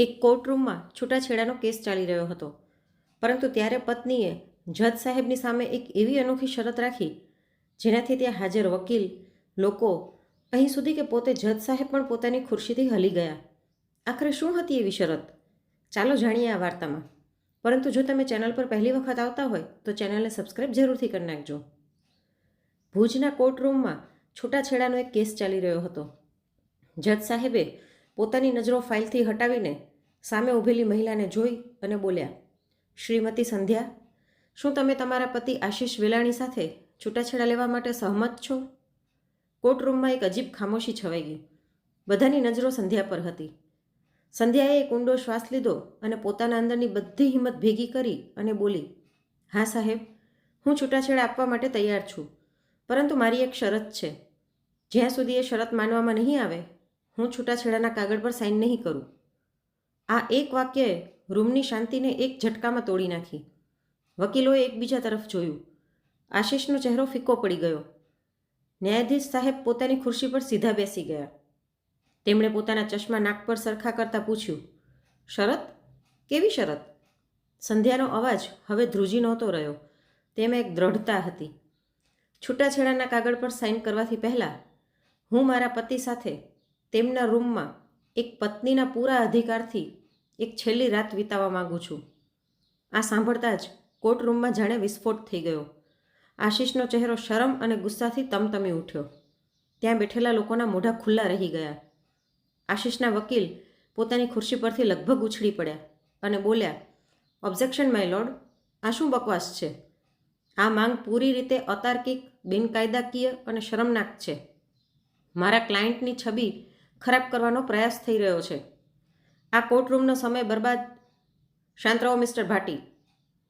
એક કોર્ટરૂમમાં છૂટાછેડાનો કેસ ચાલી રહ્યો હતો. પરંતુ ત્યારે પત્નીએ જજ સાહેબની સામે એક એવી અનોખી શરત રાખી, જેનાથી ત્યાં હાજર વકીલ, લોકો અહીં સુધી કે પોતે જજ સાહેબ પણ પોતાની ખુરશીથી હલી ગયા. આખરે શું હતી એવી શરત? ચાલો જાણીએ આ વાર્તામાં. પરંતુ જો તમે ચેનલ પર પહેલી વખત આવતા હોય, તો ચેનલને સબસ્ક્રાઈબ જરૂરથી કરી નાખજો. ભુજના કોર્ટરૂમમાં છૂટાછેડાનો એક કેસ ચાલી રહ્યો હતો. જજ સાહેબે પોતાની નજરો ફાઇલથી હટાવીને સામે ઊભેલી મહિલાને જોઈ અને બોલ્યા, શ્રીમતી સંધ્યા, શું તમે તમારા પતિ આશીષ વેલાણી સાથે છૂટાછેડા લેવા માટે સહમત છો? કોર્ટરૂમમાં એક અજીબ ખામોશી છવાઈ ગઈ. બધાની નજરો સંધ્યા પર હતી. સંધ્યાએ એક ઊંડો શ્વાસ લીધો અને પોતાના અંદરની બધી હિંમત ભેગી કરી અને બોલી, હા સાહેબ, હું છૂટાછેડા આપવા માટે તૈયાર છું, પરંતુ મારી એક શરત છે. જ્યાં સુધી એ શરત માનવામાં નહીં આવે, હું છૂટાછેડાના કાગળ પર સાઇન નહીં કરું. આ એક વાક્યએ રૂમની શાંતિને એક ઝટકામાં તોડી નાખી. વકીલોએ એકબીજા તરફ જોયું. આશીષનો ચહેરો ફિક્કો પડી ગયો. ન્યાયાધીશ સાહેબ પોતાની ખુરશી પર સીધા બેસી ગયા. તેમણે પોતાના ચશ્મા નાક પર સરખા કરતાં પૂછ્યું, શરત? કેવી શરત? સંધ્યાનો અવાજ હવે ધ્રુજી નહોતો રહ્યો. તેમાં એક દ્રઢતા હતી. છૂટાછેડાના કાગળ પર સાઇન કરવાથી પહેલાં, હું મારા પતિ સાથે તેમના રૂમમાં એક પત્નીના પૂરા અધિકારથી એક છેલ્લી રાત વિતાવવા માગું છું. આ સાંભળતા જ કોર્ટરૂમમાં જાણે વિસ્ફોટ થઈ ગયો. આશીષનો ચહેરો શરમ અને ગુસ્સાથી તમતમી ઉઠ્યો. ત્યાં બેઠેલા લોકોના મોઢા ખુલ્લા રહી ગયા. આશીષના વકીલ પોતાની ખુરશી પરથી લગભગ ઉછળી પડ્યા અને બોલ્યા ઓબ્જેક્શન માય લોર્ડ આ શું બકવાસ છે? આ માંગ પૂરી રીતે અતાર્કિક, બિનકાયદાકીય અને શરમનાક છે. મારા ક્લાયન્ટની છબી ખરાબ કરવાનો પ્રયાસ થઈ રહ્યો છે. આ કોર્ટરૂમનો સમય બરબાદ શાંત રહો, મિસ્ટર ભાટી.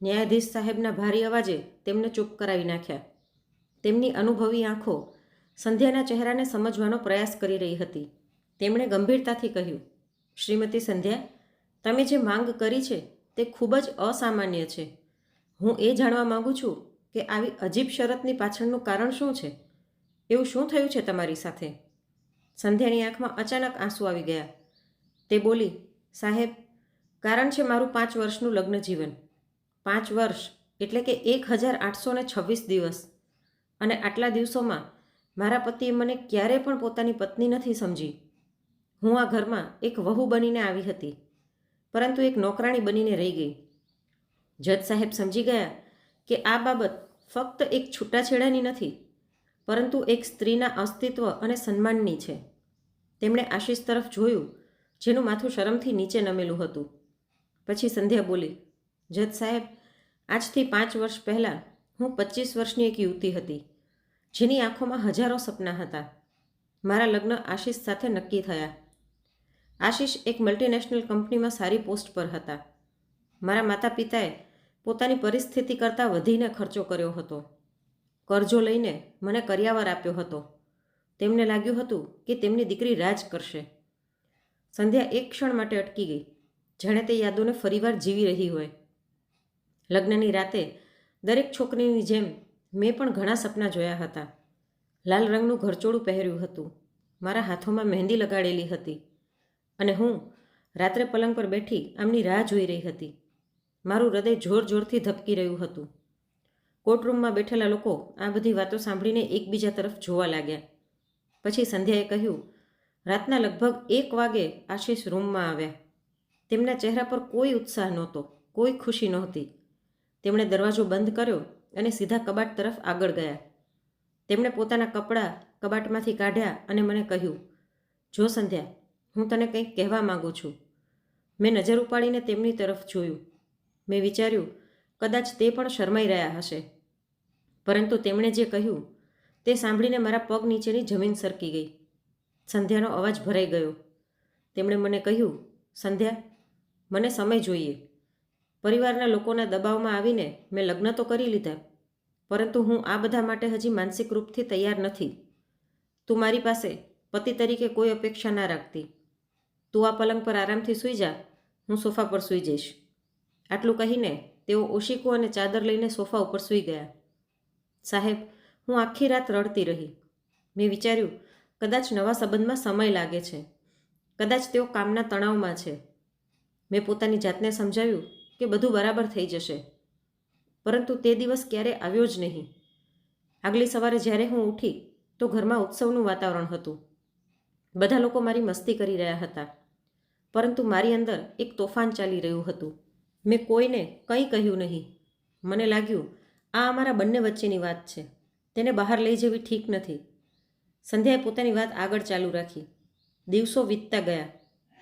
ન્યાયાધીશ સાહેબના ભારી અવાજે તેમને ચૂપ કરાવી નાખ્યા. તેમની અનુભવી આંખો સંધ્યાના ચહેરાને સમજવાનો પ્રયાસ કરી રહી હતી. તેમણે ગંભીરતાથી કહ્યું, શ્રીમતી સંધ્યા, તમે જે માંગ કરી છે તે ખૂબ જ અસામાન્ય છે. હું એ જાણવા માગું છું કે આવી અજીબ શરતની પાછળનું કારણ શું છે? એવું શું થયું છે તમારી સાથે? સંધ્યાની આંખમાં અચાનક આંસુ આવી ગયા. તે બોલી સાહેબ, કારણ છે મારું પાંચ વર્ષનું લગ્ન જીવન. પાંચ વર્ષ એટલે કે એક હજાર આઠસો ને છવ્વીસ દિવસ. અને આટલા દિવસોમાં મારા પતિએ મને ક્યારે પણ પોતાની પત્ની નથી સમજી. હું આ ઘરમાં એક વહુ બનીને આવી હતી, પરંતુ એક નોકરાણી બનીને રહી ગઈ. જજ સાહેબ સમજી ગયા કે આ બાબત ફક્ત એક છૂટાછેડાની નથી, પરંતુ એક સ્ત્રીના અસ્તિત્વ અને સન્માનની છે. તેમણે આશીષ તરફ જોયું જેનું માથું શરમથી નીચે નમેલું હતું. પછી સંધ્યા બોલી, જજ સાહેબ, આજથી પાંચ વર્ષ પહેલાં હું પચીસ વર્ષની એક યુવતી હતી, જેની આંખોમાં હજારો સપના હતા. મારા લગ્ન આશીષ સાથે નક્કી થયા. આશીષ એક મલ્ટીનેશનલ કંપનીમાં સારી પોસ્ટ પર હતા. મારા માતા પિતાએ પોતાની પરિસ્થિતિ કરતાં વધીને ખર્ચો કર્યો હતો. કરજો લઈને મને કર્યાવર આપ્યો હતો. તેમને લાગ્યું હતું કે તેમની દીકરી રાજ કરશે. સંધ્યા એક ક્ષણ માટે અટકી ગઈ, જાણે તે યાદોને ફરીવાર જીવી રહી હોય. લગ્નની રાતે દરેક છોકરીની જેમ મેં પણ ઘણા સપના જોયા હતા. લાલ રંગનું ઘરચોળું પહેર્યું હતું. મારા હાથોમાં મહેંદી લગાડેલી હતી અને હું રાત્રે પલંગ પર બેઠી આમની રાહ જોઈ રહી હતી. મારું હૃદય જોર જોરથી ધબકી રહ્યું હતું. કોર્ટરૂમમાં બેઠેલા લોકો આ બધી વાતો સાંભળીને એકબીજા તરફ જોવા લાગ્યા. પછી સંધ્યાએ કહ્યું રાતના લગભગ એક વાગે આશીષ રૂમમાં આવ્યા. તેમના ચહેરા પર કોઈ ઉત્સાહ નહોતો, કોઈ ખુશી નહોતી. તેમણે દરવાજો બંધ કર્યો અને સીધા કબાટ તરફ આગળ ગયા. તેમણે પોતાના કપડાં કબાટમાંથી કાઢ્યા અને મને કહ્યું, જો સંધ્યા, હું તને કંઈક કહેવા માગું છું. મેં નજર ઉપાડીને તેમની તરફ જોયું. મેં વિચાર્યું, કદાચ તે પણ શરમાઈ રહ્યા હશે. પરંતુ તેમણે જે કહ્યું, તે સાંભળીને મારા પગ નીચેની જમીન સરકી ગઈ. સંધ્યાનો અવાજ ભરાઈ ગયો. તેમણે મને કહ્યું, સંધ્યા, મને સમય જોઈએ. પરિવારના લોકોના દબાવમાં આવીને મેં લગ્ન તો કરી લીધા, પરંતુ હું આ બધા માટે હજી માનસિક રૂપથી તૈયાર નથી. તું મારી પાસે પતિ તરીકે કોઈ અપેક્ષા ના રાખતી. તું આ પલંગ પર આરામથી સૂઈ જા, હું સોફા પર સૂઈ જઈશ. આટલું કહીને તેઓ ઓશિકો અને ચાદર લઈને સોફા ઉપર સૂઈ ગયા. સાહેબ, હું આખી રાત રડતી રહી. મેં વિચાર્યું કદાચ નવા સંબંધમાં સમય લાગે છે. કદાચ તેઓ કામના તણાવમાં છે. મેં પોતાની જાતને સમજાવ્યું કે બધું બરાબર થઈ જશે. પરંતુ તે દિવસ ક્યારે આવ્યો જ નહીં. આગલી સવારે જ્યારે હું ઉઠી, તો ઘરમાં ઉત્સવનું વાતાવરણ હતું. બધા લોકો મારી મસ્તી કરી રહ્યા હતા. પરંતુ મારી અંદર એક તોફાન ચાલી રહ્યું હતું. મેં કોઈને કંઈ કહ્યું નહીં. મને લાગ્યું, આ અમારા બંને વચ્ચેની વાત છે. તેને બહાર લઈ જવી ઠીક નથી. સંધ્યાએ પોતાની વાત આગળ ચાલુ રાખી. દિવસો વીતતા ગયા.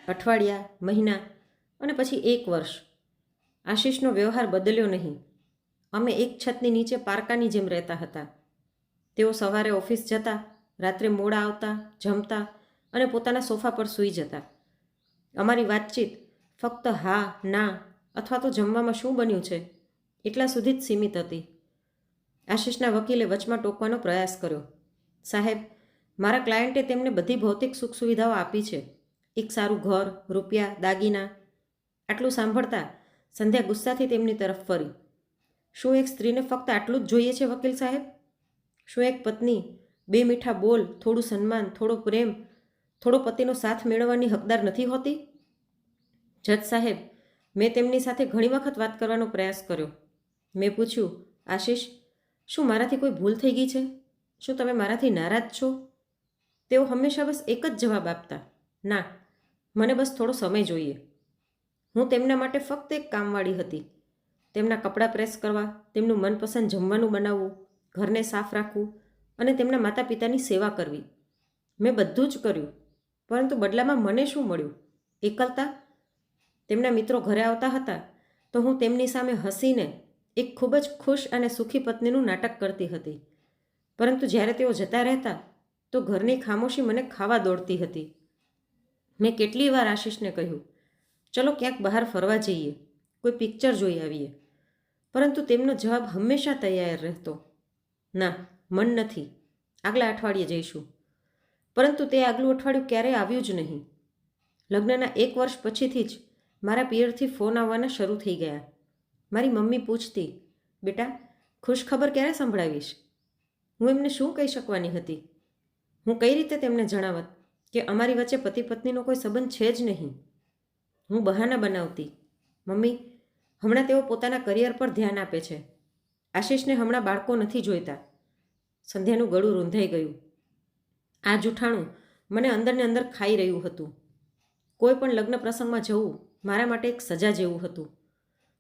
અઠવાડિયા, મહિના અને પછી એક વર્ષ. આશીષનો વ્યવહાર બદલ્યો નહીં. અમે એક છતની નીચે પારકાની જેમ રહેતા હતા. તેઓ સવારે ઓફિસ જતા, રાત્રે મોડા આવતા, જમતા અને પોતાના સોફા પર સૂઈ જતા. અમારી વાતચીત ફક્ત હા, ના અથવા તો જમવામાં શું બન્યું છે એટલા સુધી જ સીમિત હતી. આશીષના વકીલે વચમાં ટોકવાનો પ્રયાસ કર્યો. સાહેબ મારા ક્લાયન્ટે તેમને બધી ભૌતિક સુખ સુવિધાઓ આપી છે. એક સારું ઘર, રૂપિયા, દાગીના, આટલું સાંભળતા સંધ્યા ગુસ્સાથી તેમની તરફ ફરી. શું એક સ્ત્રીને ફક્ત આટલું જ જોઈએ છે, વકીલ સાહેબ? શું એક પત્ની બે મીઠા બોલ, થોડું સન્માન, થોડો પ્રેમ, થોડો પતિનો સાથ મેળવવાની હકદાર નથી હોતી? જજ સાહેબ, મેં તેમની સાથે ઘણી વખત વાત કરવાનો પ્રયાસ કર્યો. મેં પૂછ્યું, આશીષ, શું મારાથી કોઈ ભૂલ થઈ ગઈ છે? શું તમે મારાથી નારાજ છો? તેઓ હંમેશા બસ એક જ જવાબ આપતા, ના, મને બસ થોડો સમય જોઈએ. હું તેમના માટે ફક્ત એક કામવાળી હતી. તેમના કપડાં પ્રેસ કરવા, તેમનું મનપસંદ જમવાનું બનાવવું, ઘરને સાફ રાખવું અને તેમના માતા પિતાની સેવા કરવી. મેં બધું જ કર્યું, પરંતુ બદલામાં મને શું મળ્યું? એકલતા? તેમના મિત્રો ઘરે આવતા હતા, તો હું તેમની સામે હસીને એક ખૂબ જ ખુશ અને સુખી પત્નીનું નાટક કરતી હતી. પરંતુ જ્યારે તેઓ જતા રહેતા તો ઘરની ખામોશી મને ખાવા દોડતી હતી. મેં કેટલી વાર આશીષને કહ્યું, ચલો ક્યાંક બહાર ફરવા જઈએ, કોઈ પિક્ચર જોઈ આવીએ. પરંતુ તેમનો જવાબ હંમેશા તૈયાર રહેતો, ના, મન નથી, આગલા અઠવાડિયે જઈશું. પરંતુ તે આગલું અઠવાડિયું ક્યારેય આવ્યું જ નહીં. લગ્નના એક વર્ષ પછીથી જ મારા પિયરથી ફોન આવવાના શરૂ થઈ ગયા. મારી મમ્મી પૂછતી, બેટા, ખુશખબર ક્યારે સંભળાવીશ? હું એમને શું કહી શકવાની હતી? હું કઈ રીતે તેમને જણાવત કે અમારી વચ્ચે પતિ પત્નીનો કોઈ સંબંધ છે જ નહીં? હું બહાના બનાવતી. મમ્મી, હમણાં તેઓ પોતાના કરિયર પર ધ્યાન આપે છે. આશીષને હમણાં બાળકો નથી જોઈતા. સંધ્યાનું ગળું રૂંધાઈ ગયું. આ જૂઠાણું મને અંદરને અંદર ખાઈ રહ્યું હતું. કોઈ પણ લગ્ન પ્રસંગમાં જવું મારા માટે એક સજા જેવું હતું.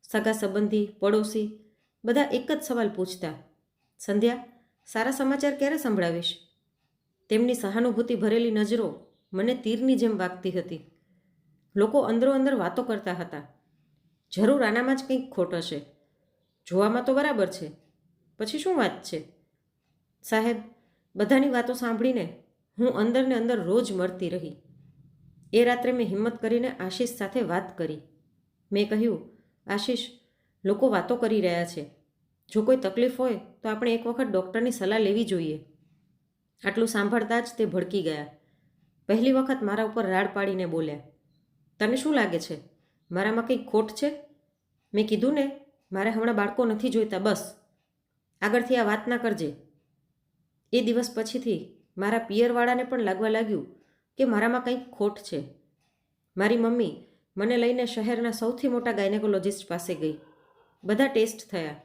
સગા સંબંધી, પડોશી, બધા એક જ સવાલ પૂછતા, સંધ્યા, સારા સમાચાર ક્યારે સંભળાવીશ? તેમની સહાનુભૂતિ ભરેલી નજરો મને તીરની જેમ વાગતી હતી. લોકો અંદરો અંદર વાતો કરતા હતા. જરૂર આનામાં જ કંઈક ખોટ હશે. જોવામાં તો બરાબર છે. પછી શું વાત છે? સાહેબ, બધાની વાતો સાંભળીને હું અંદરને અંદર રોજ મળતી રહી. એ રાત્રે મેં હિંમત કરીને આશીષ સાથે વાત કરી. મેં કહ્યું, આશીષ, લોકો વાતો કરી રહ્યા છે. જો કોઈ તકલીફ હોય તો આપણે એક વખત ડૉક્ટરની સલાહ લેવી જોઈએ. આટલું સાંભળતા જ તે ભડકી ગયા. પહેલી વખત મારા ઉપર રાડ પાડીને બોલ્યા, તને શું લાગે છે? મારામાં કંઈક ખોટ છે? મેં કીધું, ને, મારે હમણાં બાળકો નથી જોઈતા, બસ. આગળથી આ વાત ના કરજે. એ દિવસ પછીથી મારા પિયરવાળાને પણ લાગવા લાગ્યું કે મારામાં કંઈક ખોટ છે. મારી મમ્મી મને લઈને શહેરના સૌથી મોટા ગાયનેકોલોજિસ્ટ પાસે ગઈ. બધા ટેસ્ટ થયા.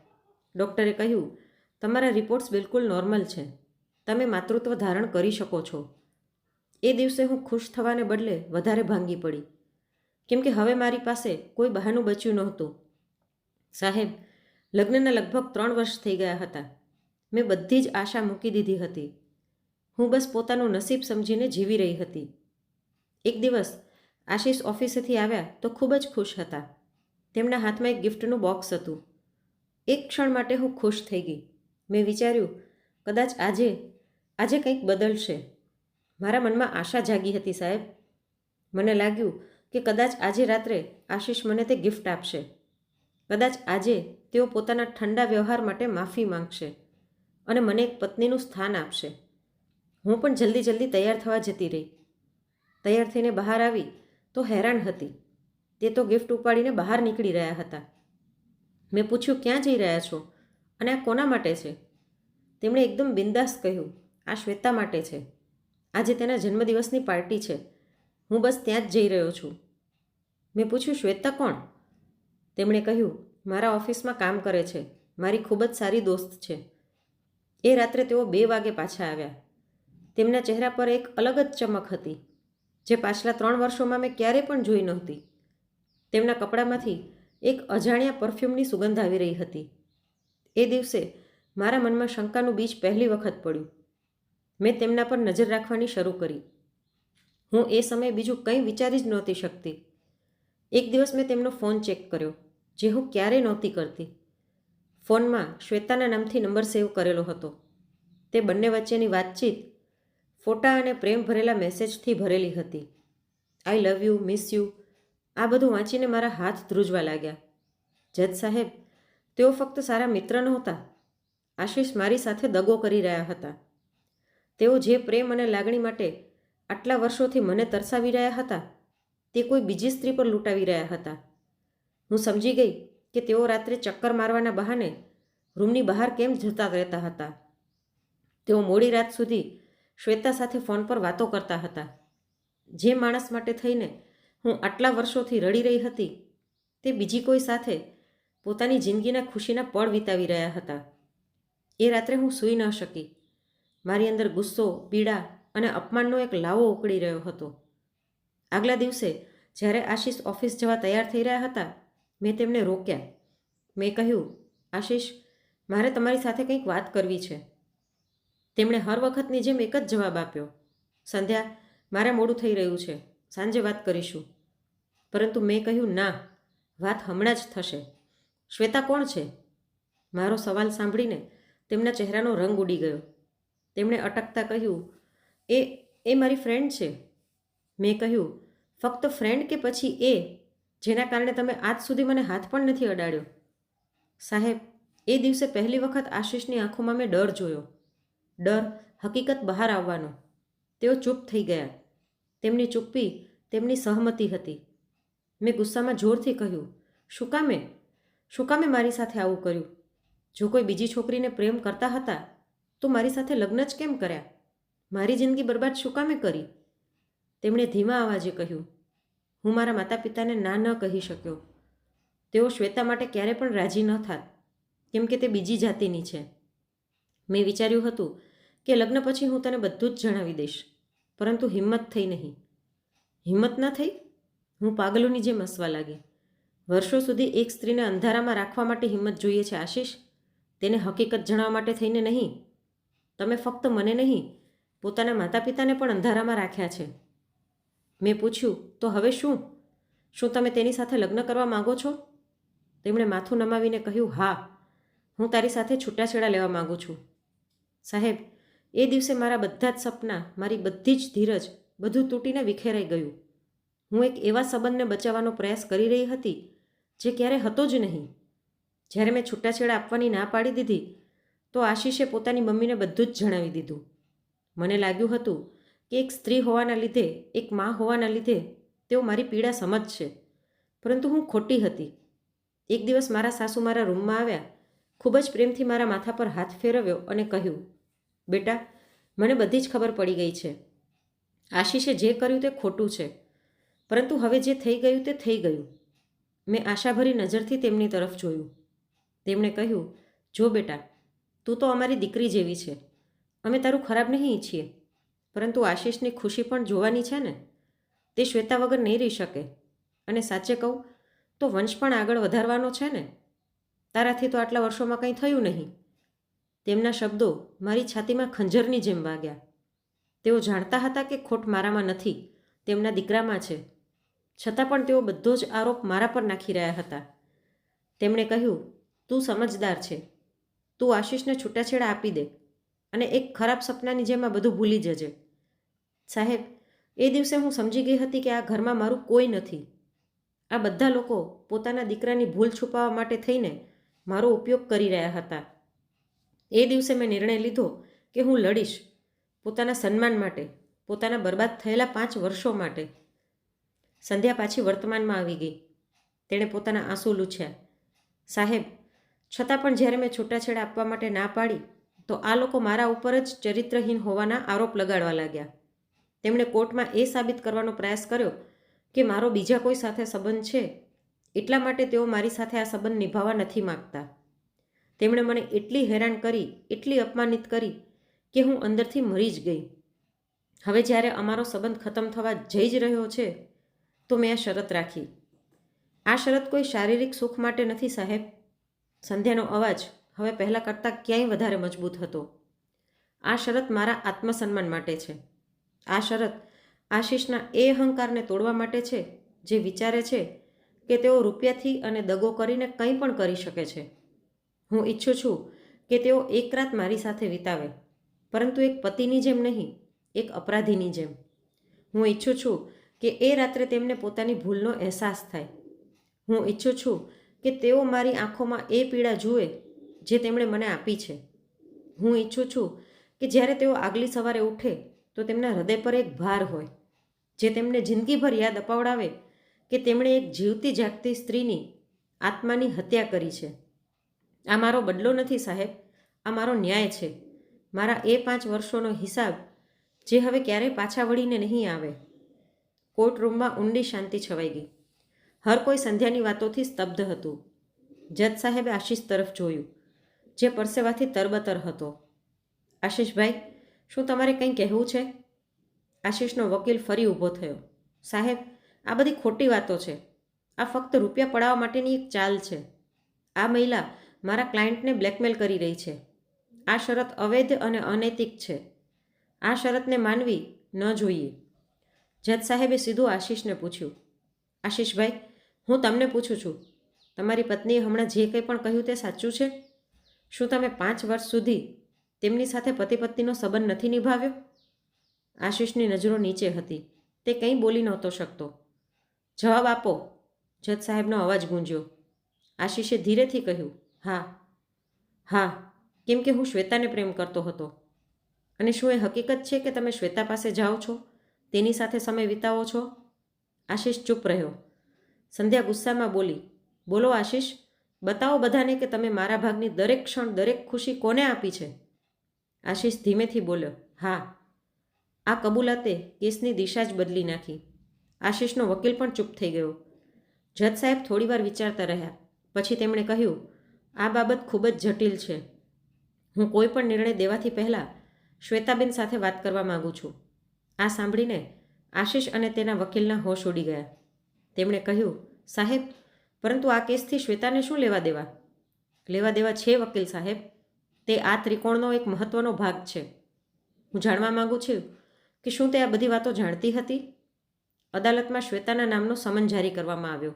ડૉક્ટરે કહ્યું, તમારા રિપોર્ટ્સ બિલકુલ નોર્મલ છે. તમે માતૃત્વ ધારણ કરી શકો છો. એ દિવસે હું ખુશ થવાને બદલે વધારે ભાંગી પડી. કેમ કે હવે મારી પાસે કોઈ બહાનું બચ્યું નહોતું. સાહેબ, લગ્નના લગભગ ત્રણ વર્ષ થઈ ગયા હતા. મેં બધી જ આશા મૂકી દીધી હતી. હું બસ પોતાનું નસીબ સમજીને જીવી રહી હતી. એક દિવસ આશીષ ઓફિસેથી આવ્યા તો ખૂબ જ ખુશ હતા. તેમના હાથમાં એક ગિફ્ટનું બોક્સ હતું. એક ક્ષણ માટે હું ખુશ થઈ ગઈ. મેં વિચાર્યું, કદાચ આજે આજે કંઈક બદલશે. મારા મનમાં આશા જાગી હતી સાહેબ. મને લાગ્યું કે કદાચ આજે રાત્રે આશીષ મને તે ગિફ્ટ આપશે. કદાચ આજે તેઓ પોતાના ઠંડા વ્યવહાર માટે માફી માંગશે અને મને એક પત્નીનું સ્થાન આપશે. હું પણ જલ્દી જલ્દી તૈયાર થવા જતી રહી. તૈયાર થઈને બહાર આવી તો હેરાન હતી. તે તો ગિફ્ટ ઉપાડીને બહાર નીકળી રહ્યા હતા. મેં પૂછ્યું, ક્યાં જઈ રહ્યા છો? અને આ કોના માટે છે? તેમણે એકદમ બિંદાસ કહ્યું આ શ્વેતા માટે છે. આજે તેના જન્મદિવસની પાર્ટી છે. હું બસ ત્યાં જ જઈ રહ્યો છું. મેં પૂછ્યું, શ્વેતા કોણ? તેમણે કહ્યું, મારા ઓફિસમાં કામ કરે છે. મારી ખૂબ જ સારી દોસ્ત છે. એ રાત્રે તેઓ બે વાગે પાછા આવ્યા. તેમના ચહેરા પર એક અલગ જ ચમક હતી, જે પાછલા ત્રણ વર્ષોમાં મેં ક્યારેય પણ જોઈ નહોતી. તેમના કપડામાંથી એક અજાણ્યા પરફ્યુમની સુગંધ આવી રહી હતી. એ દિવસે મારા મનમાં શંકાનું બીજ પહેલી વખત પડ્યું. મેં તેમના પર નજર રાખવાની શરૂ કરી. હું એ સમયે બીજું કંઈ વિચારી જ નહોતી શકતી. એક દિવસ મેં તેમનો ફોન ચેક કર્યો, જે હું ક્યારેય નહોતી કરતી. ફોનમાં શ્વેતાના નામથી નંબર સેવ કરેલો હતો. તે બંને વચ્ચેની વાતચીત, ફોટા અને પ્રેમ ભરેલા મેસેજથી ભરેલી હતી. I love you, miss you. આ બધું વાંચીને મારા હાથ ધ્રુજવા લાગ્યા. જજ સાહેબ, તેઓ ફક્ત સારા મિત્ર નહોતા. આશીષ મારી સાથે દગો કરી રહ્યા હતા. તેઓ જે પ્રેમ અને લાગણી માટે આટલા વર્ષોથી મને તરસાવી રહ્યા હતા, તે કોઈ બીજી સ્ત્રી પર લૂંટાવી રહ્યા હતા. હું સમજી ગઈ કે તેઓ રાત્રે ચક્કર મારવાના બહાને રૂમની બહાર કેમ જતા રહેતા હતા. તેઓ મોડી રાત સુધી શ્વેતા સાથે ફોન પર વાતો કરતા હતા. જે માણસ માટે થઈને હું આટલા વર્ષોથી રડી રહી હતી, તે બીજી કોઈ સાથે પોતાની જિંદગીના ખુશીના પળ વિતાવી રહ્યા હતા. એ રાત્રે હું સૂઈ ન શકી. મારી અંદર ગુસ્સો, પીડા અને અપમાનનો એક લાવો ઉકળી રહ્યો હતો. આગલા દિવસે જ્યારે આશીષ ઓફિસ જવા તૈયાર થઈ રહ્યા હતા, મેં તેમને રોક્યા. મેં કહ્યું, આશીષ, મારે તમારી સાથે કંઈક વાત કરવી છે. તેમણે હર વખતની જેમ એક જ જવાબ આપ્યો, સંધ્યા, મારે મોડું થઈ રહ્યું છે. સાંજે વાત કરીશું. પરંતુ મેં કહ્યું, ના, વાત હમણાં જ થશે. શ્વેતા કોણ છે? મારો સવાલ સાંભળીને તેમના ચહેરાનો રંગ ઉડી ગયો. તેમણે અટકતા કહ્યું, એ એ મારી ફ્રેન્ડ છે. મેં કહ્યું, ફક્ત ફ્રેન્ડ કે પછી એ? જેના કારણે તમે આજ સુધી મને હાથ પણ નથી અડાડ્યો. સાહેબ, એ દિવસે પહેલી વખત આશીષની આંખોમાં મેં ડર જોયો. ડર હકીકત બહાર આવવાનો. તેઓ ચૂપ થઈ ગયા. તેમની ચૂપ્પી તેમની સહમતી હતી. મેં ગુસ્સામાં જોરથી કહ્યું, શું કામે? શું કામે મારી સાથે આવું કર્યું? જો કોઈ બીજી છોકરીને પ્રેમ કરતા હતા તો મારી સાથે લગ્ન જ કેમ કર્યા? મારી જિંદગી બરબાદ શું કામે કરી? તેમણે ધીમા અવાજે કહ્યું, હું મારા માતા પિતાને ના ન કહી શક્યો. તેઓ શ્વેતા માટે ક્યારે પણ રાજી ન થાત, કેમ કે તે બીજી જાતિની છે. મેં વિચાર્યું હતું કે લગ્ન પછી હું તને બધું જ જણાવી દઈશ, પરંતુ હિંમત થઈ નહીં. હિંમત ન થઈ? હું પાગલોની જેમ હસવા લાગી. વર્ષો સુધી એક સ્ત્રીને અંધારામાં રાખવા માટે હિંમત જોઈએ છે, આશીષ? તેને હકીકત જણાવવા માટે થઈને નહીં? તમે ફક્ત મને નહીં, પોતાના માતા પિતાને પણ અંધારામાં રાખ્યા છે. મેં પૂછ્યું, તો હવે શું? શું તમે તેની સાથે લગ્ન કરવા માગો છો? તેમણે માથું નમાવીને કહ્યું, હા, હું તારી સાથે છૂટાછેડા લેવા માગું છું. સાહેબ, એ દિવસે મારા બધા જ સપના, મારી બધી જ ધીરજ, બધું તૂટીને વિખેરાઈ ગયું. હું એક એવા સંબંધને બચાવવાનો પ્રયાસ કરી રહી હતી, જે ક્યારે હતો જ નહીં. જ્યારે મેં છૂટાછેડા આપવાની ના પાડી દીધી તો આશીષે પોતાની મમ્મીને બધું જ જણાવી દીધું. મને લાગ્યું હતું કે એક સ્ત્રી હોવાના લીધે, એક મા હોવાના લીધે તેઓ મારી પીડા સમજશે પરંતુ હું ખોટી હતી. એક દિવસ મારા સાસુ મારા રૂમમાં આવ્યા, ખૂબ જ પ્રેમથી મારા માથા પર હાથ ફેરવ્યો અને કહ્યું, બેટા, મને બધી જ ખબર પડી ગઈ છે. આશીષે જે કર્યું તે ખોટું છે. પરંતુ હવે જે થઈ ગયું તે થઈ ગયું. મેં આશાભરી નજરથી તેમની તરફ જોયું. તેમણે કહ્યું, જો બેટા તું તો અમારી દીકરી જેવી છે. અમે તારું ખરાબ નહીં ઈચ્છીએ. પરંતુ આશીષની ખુશી પણ જોવાની છે ને? તે શ્વેતા વગર નહીં રહી શકે. અને સાચે કહું, તો વંશ પણ આગળ વધારવાનો છે ને? તારાથી તો આટલા વર્ષોમાં કંઈ થયું નહીં. તેમના શબ્દો મારી છાતીમાં ખંજરની જેમ વાગ્યા. તેઓ જાણતા હતા કે ખોટ મારામાં નથી. તેમના દીકરામાં છે. છતાં પણ તેઓ બધો જ આરોપ મારા પર નાખી રહ્યા હતા. તેમણે કહ્યું, તું સમજદાર છે. તું આશીષને છૂટાછેડા આપી દે અને એક ખરાબ સપનાની જેમ આ બધું ભૂલી જજે. સાહેબ, એ દિવસે હું સમજી ગઈ હતી કે આ ઘરમાં મારું કોઈ નથી. આ બધા લોકો પોતાના દીકરાની ભૂલ છુપાવવા માટે થઈને મારો ઉપયોગ કરી રહ્યા હતા. એ દિવસે મેં નિર્ણય લીધો કે હું લડીશ પોતાના સન્માન માટે, પોતાના બરબાદ થયેલા પાંચ વર્ષો માટે. સંધ્યા પાછી વર્તમાનમાં આવી ગઈ. તેણે પોતાના આંસુ લૂછ્યા. સાહેબ છતાં પણ જ્યારે મેં છૂટાછેડા આપવા માટે ના પાડી, તો આ લોકો મારા ઉપર જ ચરિત્રહીન હોવાના આરોપ લગાડવા લાગ્યા. તેમણે કોર્ટમાં એ સાબિત કરવાનો પ્રયાસ કર્યો કે મારો બીજા કોઈ સાથે સંબંધ છે, એટલા માટે તેઓ મારી સાથે આ સંબંધ નિભાવવા નથી માગતા. તેમણે મને એટલી હેરાન કરી, એટલી અપમાનિત કરી કે હું અંદરથી મરી જ ગઈ. હવે જ્યારે અમારો સંબંધ ખતમ થવા જઈ જ રહ્યો છે, તો મેં આ શરત રાખી. આ શરત કોઈ શારીરિક સુખ માટે નથી સાહેબ. સંધ્યાનો અવાજ હવે પહેલાં કરતાં ક્યાંય વધારે મજબૂત હતો. આ શરત મારા આત્મસન્માન માટે છે. આ શરત આશીષના એ અહંકારને તોડવા માટે છે, જે વિચારે છે કે તેઓ રૂપિયાથી અને દગો કરીને કંઈ પણ કરી શકે છે. હું ઈચ્છું છું કે તેઓ એક રાત મારી સાથે વિતાવે, પરંતુ એક પતિની જેમ નહીં, એક અપરાધીની જેમ. હું ઈચ્છું છું કે એ રાત્રે તેમને પોતાની ભૂલનો અહેસાસ થાય. હું ઈચ્છું છું કે તેઓ મારી આંખોમાં એ પીડા જુએ જે તેમણે મને આપી છે. હું ઈચ્છું છું કે જ્યારે તેઓ આગલી સવારે ઉઠે તો તેમના હૃદય પર એક ભાર હોય, જે તેમને જિંદગીભર યાદ અપાવડાવે કે તેમણે એક જીવતી જાગતી સ્ત્રીની આત્માની હત્યા કરી છે. આ મારો બદલો નથી સાહેબ, આ મારો ન્યાય છે. મારા એ પાંચ વર્ષોનો હિસાબ જે હવે ક્યારેય પાછા વળીને નહીં આવે. કોર્ટ રૂમમાં ઊંડી શાંતિ છવાઈ ગઈ. હર કોઈ સંધ્યાની વાતોથી સ્તબ્ધ હતું. જજ સાહેબે આશીષ તરફ જોયું, જે પરસેવાથી તરબતર હતો. આશીષભાઈ, શું તમારે કંઈ કહેવું છે? આશીષનો વકીલ ફરી ઊભો થયો. સાહેબ, આ બધી ખોટી વાતો છે. આ ફક્ત રૂપિયા પડાવવા માટેની એક ચાલ છે. આ મહિલા મારા ક્લાયન્ટને બ્લેકમેલ કરી રહી છે. આ શરત અવૈધ અને અનૈતિક છે. આ શરતને માનવી ન જોઈએ. જજ સાહેબે સીધું આશીષને પૂછ્યું. આશીષભાઈ હું તમને પૂછું છું, તમારી પત્નીએ હમણાં જે કંઈ પણ કહ્યું તે સાચું છે? શું તમે પાંચ વર્ષ સુધી તેમની સાથે પતિ પત્નીનો સંબંધ નથી નિભાવ્યો? આશીષની નજરો નીચે હતી. તે કંઈ બોલી નહોતો શકતો. જવાબ આપો. જજ સાહેબનો અવાજ ગુંજ્યો. આશીષે ધીરેથી કહ્યું, હા હા, કેમ કે હું શ્વેતાને પ્રેમ કરતો હતો. અને શું એ હકીકત છે કે તમે શ્વેતા પાસે જાઓ છો? તેની સાથે સમય વિતાવો છો? આશીષ ચૂપ રહ્યો. સંધ્યા ગુસ્સામાં બોલી, બોલો આશીષ, બતાવો બધાને કે તમે મારા ભાગની દરેક ક્ષણ, દરેક ખુશી કોને આપી છે? આશીષ ધીમેથી બોલ્યો, હા. આ કબૂલાતે કેસની દિશા જ બદલી નાખી. આશીષનો વકીલ પણ ચૂપ થઈ ગયો. જજ સાહેબ થોડીવાર વિચારતા રહ્યા. પછી તેમણે કહ્યું, આ બાબત ખૂબ જ જટિલ છે. હું કોઈ પણ નિર્ણય દેવાથી પહેલાં શ્વેતાબેન સાથે વાત કરવા માગું છું. આ સાંભળીને આશીષ અને તેના વકીલના હોશ ઉડી ગયા. તેમણે કહ્યું, સાહેબ, પરંતુ આ કેસથી શ્વેતાને શું લેવા દેવા? લેવા દેવા છે વકીલ સાહેબ. તે આ ત્રિકોણનો એક મહત્ત્વનો ભાગ છે. હું જાણવા માગું છું કે શું તે આ બધી વાતો જાણતી હતી? અદાલતમાં શ્વેતાના નામનો સમન જારી કરવામાં આવ્યો.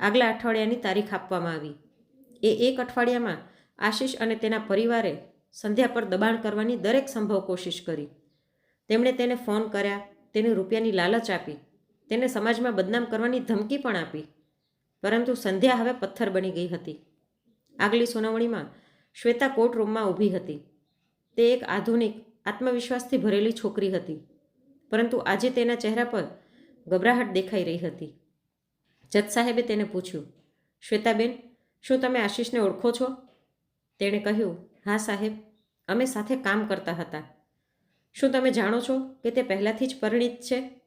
આગલા અઠવાડિયાની તારીખ આપવામાં આવી. એ એક અઠવાડિયામાં આશીષ અને તેના પરિવારે સંધ્યા પર દબાણ કરવાની દરેક સંભવ કોશિશ કરી. તેમણે તેને ફોન કર્યા, તેને રૂપિયાની લાલચ આપી. તેને સમાજમાં બદનામ કરવાની ધમકી પણ આપી. પરંતુ સંધ્યા હવે પથ્થર બની ગઈ હતી. આગલી સુનાવણીમાં શ્વેતા કોર્ટ રૂમમાં ઊભી હતી. તે એક આધુનિક, આત્મવિશ્વાસથી ભરેલી છોકરી હતી. પરંતુ આજે તેના ચહેરા પર ગભરાહટ દેખાઈ રહી હતી. જજ સાહેબે તેને પૂછ્યું, શ્વેતાબેન, શું તમે આશીષને ઓળખો છો? તેણે કહ્યું, હા સાહેબ, અમે સાથે કામ કરતા હતા. શું તમે જાણો છો કે તે પહેલાંથી જ પરિણિત છે?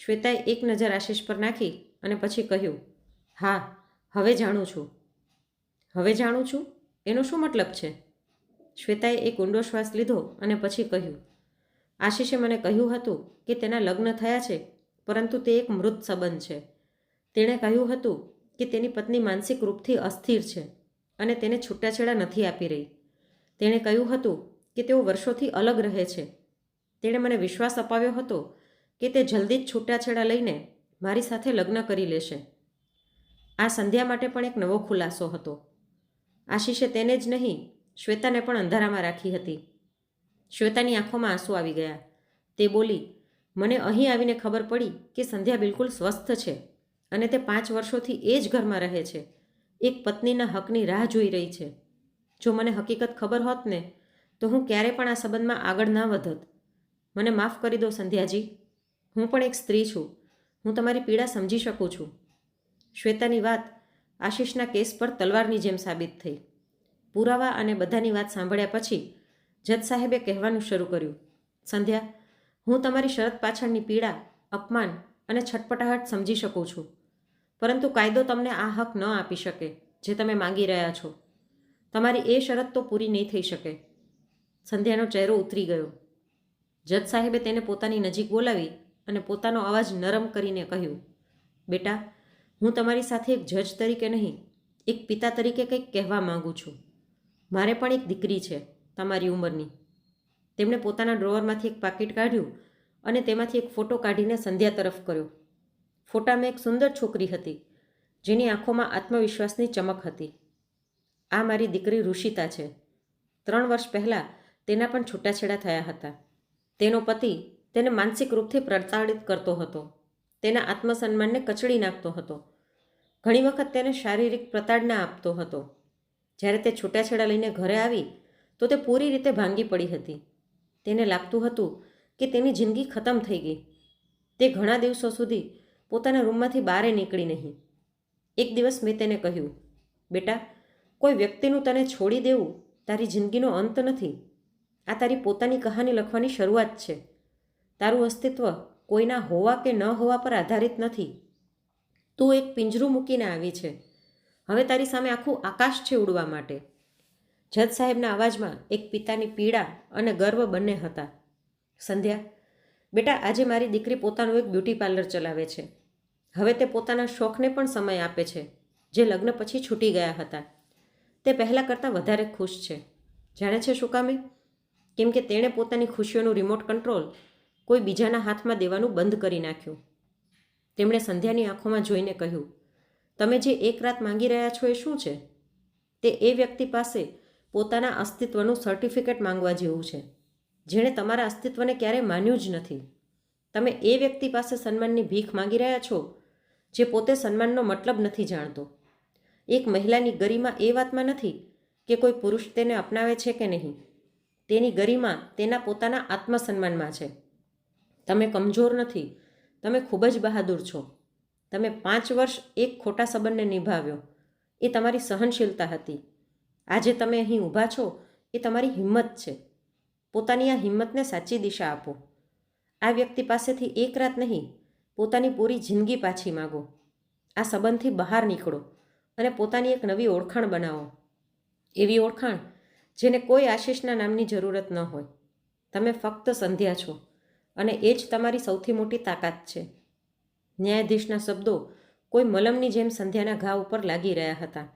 શ્વેતાએ એક નજર આશીષ પર નાખી અને પછી કહ્યું, હા, હવે જાણું છું. હવે જાણું છું? એનો શું મતલબ છે? શ્વેતાએ એક ઊંડો શ્વાસ લીધો અને પછી કહ્યું, આશીષે મને કહ્યું હતું કે તેના લગ્ન થયા છે, પરંતુ તે એક મૃત સંબંધ છે. તેણે કહ્યું હતું કે તેની પત્ની માનસિક રૂપથી અસ્થિર છે અને તેને છૂટાછેડા નથી આપી રહી. તેણે કહ્યું હતું કે તેઓ વર્ષોથી અલગ રહે છે. તેણે મને વિશ્વાસ અપાવ્યો હતો કે તે જલ્દી જ છૂટાછેડા લઈને મારી સાથે લગ્ન કરી લેશે. આ સંધ્યા માટે પણ એક નવો ખુલાસો હતો. આશીષે તેને જ નહીં, શ્વેતાને પણ અંધારામાં રાખી હતી. શ્વેતાની આંખોમાં આંસુ આવી ગયા. તે બોલી, મને અહીં આવીને ખબર પડી કે સંધ્યા બિલકુલ સ્વસ્થ છે અને તે પાંચ વર્ષોથી એ જ ઘરમાં રહે છે. એક પત્નીના હકની રાહ જોઈ રહી છે. જો મને હકીકત ખબર હોત ને, તો હું ક્યારે પણ આ સંબંધમાં આગળ ના વધત. મને માફ કરી દો સંધ્યાજી. હું પણ એક સ્ત્રી છું. હું તમારી પીડા સમજી શકું છું. શ્વેતાની વાત આશીષના કેસ પર તલવારની જેમ સાબિત થઈ. પુરાવા અને બધાની વાત સાંભળ્યા પછી જજ સાહેબે કહેવાનું શરૂ કર્યું. સંધ્યા, હું તમારી શરત પાછળની પીડા, અપમાન અને છટપટાહટ સમજી શકું છું. પરંતુ કાયદો તમને આ હક ન આપી શકે, જે તમે માંગી રહ્યા છો. તમારી એ શરત તો પૂરી નહીં થઈ શકે. સંધ્યાનો ચહેરો ઉતરી ગયો. જજ સાહેબે તેને પોતાની નજીક બોલાવી અને પોતાનો અવાજ નરમ કરીને કહ્યું, બેટા, હું તમારી સાથે એક જજ તરીકે નહીં, એક પિતા તરીકે કંઈક કહેવા માગું છું. મારે પણ એક દીકરી છે, તમારી ઉંમરની. તેમણે પોતાના ડ્રોવરમાંથી એક પાકીટ કાઢ્યું અને તેમાંથી એક ફોટો કાઢીને સંધ્યા તરફ કર્યો. ફોટામાં એક સુંદર છોકરી હતી, જેની આંખોમાં આત્મવિશ્વાસની ચમક હતી. આ મારી દીકરી ઋષિતા છે. ત્રણ વર્ષ પહેલાં તેના પણ છૂટાછેડા થયા હતા. તેનો પતિ તેને માનસિક રૂપથી પ્રતાડિત કરતો હતો. તેના આત્મસન્માનને કચડી નાખતો હતો. ઘણી વખત તેને શારીરિક પ્રતાડના આપતો હતો. જ્યારે તે છૂટાછેડા લઈને ઘરે આવી, તો તે પૂરી રીતે ભાંગી પડી હતી. તેને લાગતું હતું કે તેની જિંદગી ખતમ થઈ ગઈ. તે ઘણા દિવસો સુધી પોતાના રૂમમાંથી બહારે નીકળી નહીં. એક દિવસ મેં તેને કહ્યું, બેટા, કોઈ વ્યક્તિનું તને છોડી દેવું તારી જિંદગીનો અંત નથી. આ તારી પોતાની કહાની લખવાની શરૂઆત છે. તારું અસ્તિત્વ કોઈના હોવા કે ન હોવા પર આધારિત નથી. તું એક પિંજરું મૂકીને આવી છે. હવે તારી સામે આખું આકાશ છે ઉડવા માટે. જજ સાહેબના અવાજમાં એક પિતાની પીડા અને ગર્વ બંને હતા. સંધ્યા, બેટા, આજે મારી દીકરી પોતાનું એક બ્યુટી પાર્લર ચલાવે છે. હવે તે પોતાના શોખને પણ સમય આપે છે, જે લગ્ન પછી છૂટી ગયા હતા. તે પહેલાં કરતાં વધારે ખુશ છે. જાણે છે શું કામે? કેમ કે તેણે પોતાની ખુશીઓનું રિમોટ કંટ્રોલ કોઈ બીજાના હાથમાં દેવાનું બંધ કરી નાખ્યું. તેમણે સંધ્યાની આંખોમાં જોઈને કહ્યું, તમે જે એક રાત માંગી રહ્યા છો એ શું છે? તે એ વ્યક્તિ પાસે પોતાના અસ્તિત્વનું સર્ટિફિકેટ માંગવા જેવું છે, જેણે તમારા અસ્તિત્વને ક્યારેય માન્યું જ નથી. તમે એ વ્યક્તિ પાસે સન્માનની ભીખ માંગી રહ્યા છો, જે પોતે સન્માનનો મતલબ નથી જાણતો. એક મહિલાની ગરિમા એ વાતમાં નથી કે કોઈ પુરુષ તેને અપનાવે છે કે નહીં. તેની ગરિમા તેના પોતાના આત્મસન્માનમાં છે. તમે કમજોર નથી. તમે ખૂબ જ બહાદુર છો. તમે પાંચ વર્ષ એક ખોટા સંબંધને નિભાવ્યો. એ તમારી સહનશીલતા હતી. આજે તમે અહીં ઊભા છો, એ તમારી હિંમત છે. પોતાની આ હિંમતને સાચી દિશા આપો. આ વ્યક્તિ પાસેથી એક રાત નહીં, પોતાની પૂરી જિંદગી પાછી માગો. આ સંબંધથી બહાર નીકળો અને પોતાની એક નવી ઓળખાણ બનાવો. એવી ઓળખાણ જેને કોઈ આશીષના નામની જરૂરત ન હોય. તમે ફક્ત સંધ્યા છો. અને એ જ તમારી સૌથી મોટી તાકાત છે. ન્યાયાધીશના શબ્દો કોઈ મલમની જેમ સંધ્યાના ઘા ઉપર લાગી રહ્યા હતા.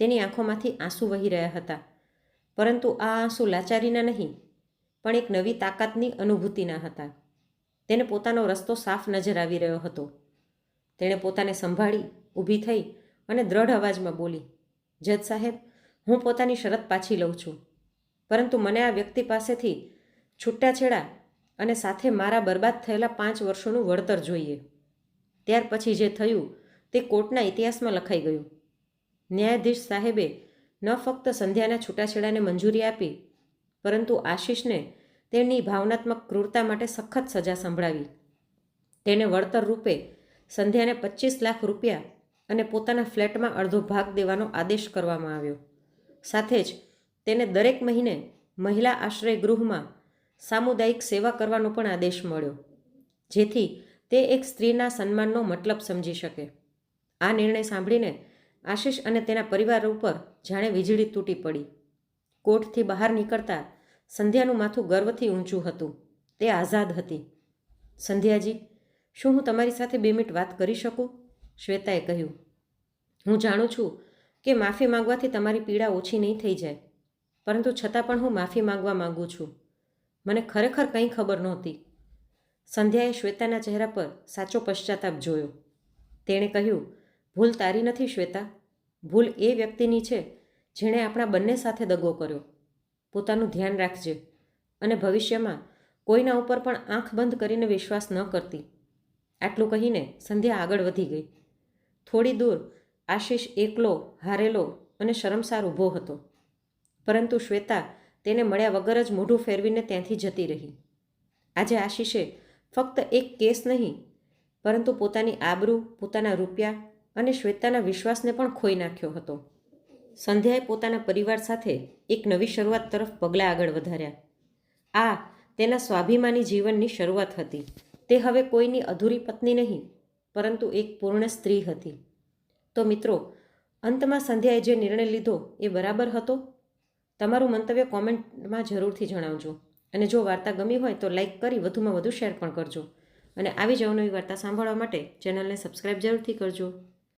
તેની આંખોમાંથી આંસુ વહી રહ્યા હતા. પરંતુ આ આંસુ લાચારીના નહીં, પણ એક નવી તાકાતની અનુભૂતિના હતા. તેને પોતાનો રસ્તો સાફ નજર આવી રહ્યો હતો. તેણે પોતાને સંભાળી, ઊભી થઈ અને દ્રઢ અવાજમાં બોલી, જજ સાહેબ, હું પોતાની શરત પાછી લઉં છું. પરંતુ મને આ વ્યક્તિ પાસેથી છૂટાછેડા અને સાથે મારા બરબાદ થયેલા પાંચ વર્ષોનું વળતર જોઈએ. ત્યાર પછી જે થયું તે કોર્ટના ઇતિહાસમાં લખાઈ ગયું. ન્યાયાધીશ સાહેબે ન ફક્ત સંધ્યાના છૂટાછેડાને મંજૂરી આપી, પરંતુ આશીષને તેની ભાવનાત્મક ક્રૂરતા માટે સખત સજા સંભળાવી. તેને વળતર રૂપે સંધ્યાને પચીસ લાખ રૂપિયા અને પોતાના ફ્લેટમાં અડધો ભાગ દેવાનો આદેશ કરવામાં આવ્યો. સાથે જ તેને દરેક મહિને મહિલા આશ્રય ગૃહમાં સામુદાયિક સેવા કરવાનો પણ આદેશ મળ્યો, જેથી તે એક સ્ત્રીના સન્માનનો મતલબ સમજી શકે. આ નિર્ણય સાંભળીને આશીષ અને તેના પરિવાર ઉપર જાણે વીજળી તૂટી પડી. કોર્ટથી બહાર નીકળતા સંધ્યાનું માથું ગર્વથી ઊંચું હતું. તે આઝાદ હતી. સંધ્યાજી, શું હું તમારી સાથે બે મિનિટ વાત કરી શકું? શ્વેતાએ કહ્યું. હું જાણું છું કે માફી માંગવાથી તમારી પીડા ઓછી નહીં થઈ જાય, પરંતુ છતાં પણ હું માફી માંગવા માગું છું. મને ખરેખર કંઈ ખબર નહોતી. સંધ્યાએ શ્વેતાના ચહેરા પર સાચો પશ્ચાતાપ જોયો. તેણે કહ્યું, ભૂલ તારી નથી શ્વેતા. ભૂલ એ વ્યક્તિની છે જેણે આપણા બંને સાથે દગો કર્યો. પોતાનું ધ્યાન રાખજે અને ભવિષ્યમાં કોઈના ઉપર પણ આંખ બંધ કરીને વિશ્વાસ ન કરતી. આટલું કહીને સંધ્યા આગળ વધી ગઈ. થોડી દૂર આશીષ એકલો, હારેલો અને શરમસાર ઊભો હતો. પરંતુ શ્વેતા તેને મળ્યા વગર જ મોઢું ફેરવીને ત્યાંથી જતી રહી. આજે આશીષે ફક્ત એક કેસ નહીં, પરંતુ પોતાની આબરૂ, પોતાના રૂપિયા અને શ્વેતાના વિશ્વાસને પણ ખોઈ નાખ્યો હતો. સંધ્યાએ પોતાના પરિવાર સાથે એક નવી શરૂઆત તરફ પગલાં આગળ વધાર્યા. આ તેના સ્વાભિમાની જીવનની શરૂઆત હતી. તે હવે કોઈની અધૂરી પત્ની નહીં, પરંતુ એક પૂર્ણ સ્ત્રી હતી. તો મિત્રો, અંતમાં સંધ્યાએ જે નિર્ણય લીધો એ બરાબર હતો? તમારું મંતવ્ય કોમેન્ટમાં જરૂરથી જણાવજો. અને જો વાર્તા ગમી હોય તો લાઇક કરી વધુમાં વધુ શેર પણ કરજો. અને આવી જ અવનવી વાર્તા સાંભળવા માટે ચેનલને સબસ્ક્રાઈબ જરૂરથી કરજો.